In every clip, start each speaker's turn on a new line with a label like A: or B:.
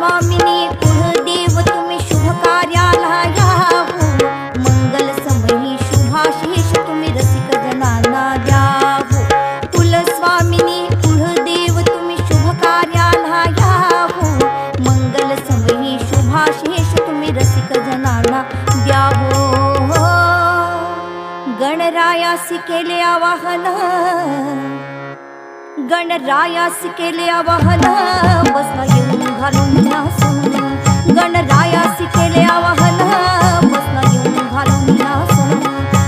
A: स्वामिनी कुलदेव तुम्ही शुभ कार्याला या मंगल समयी शुभाशीष तुम्ही रसिक जनांना द्यावो. कुलस्वामिनी कुलदेव तुम्ही शुभ कार्याला या मंगल समयी शुभाशीष तुम्ही रसिक जनांना द्यावो. गणरायासी केले आवाहन. गणरायासी केले आवाहन. बसता येऊ घालून गणरायासी केले आवाहन. बसन घेऊन घालून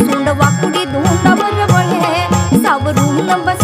A: सोंड वाकुडी धुंड सावरून बस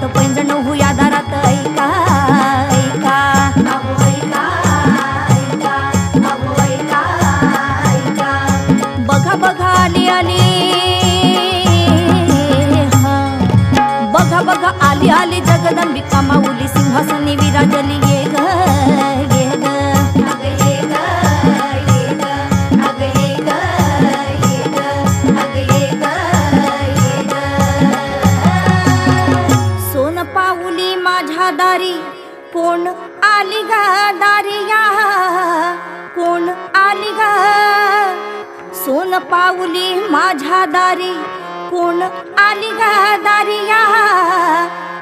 A: दारात पैंजण हुया दारात ऐका बघा बघा आली बघा बघा आली आली जगदंबिका माऊली सिंहासनी विराजली. गादारी कोण आली गादारी दारिया कोण आली ग? सोन पाऊली माझ्या दारी कोण आली गादारी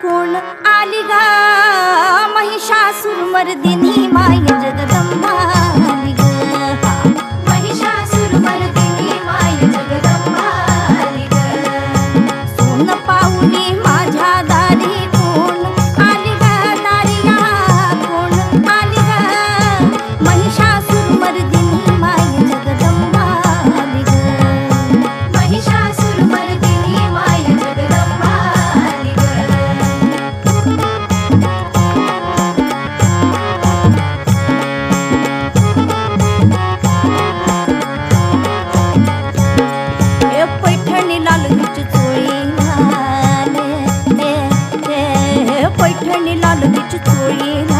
A: कोण आली ग महिषासुर मर्दिनी माय जगदंबा? to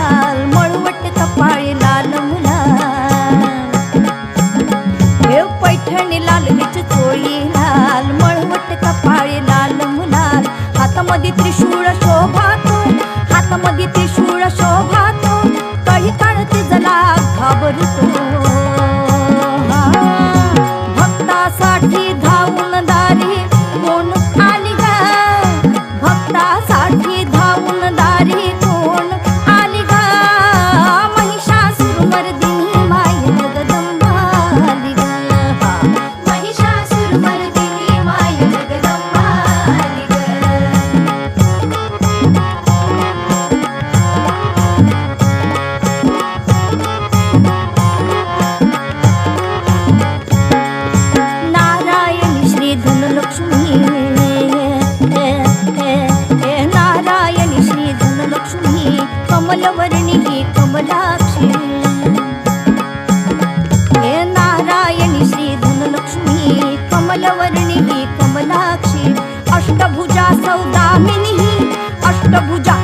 A: ही कमलाक्षी. नारायणी श्री धनलक्ष्मी कमलवर्णी ही कमलाक्षी. अष्टभुजा सौदामिनी अष्टभुजा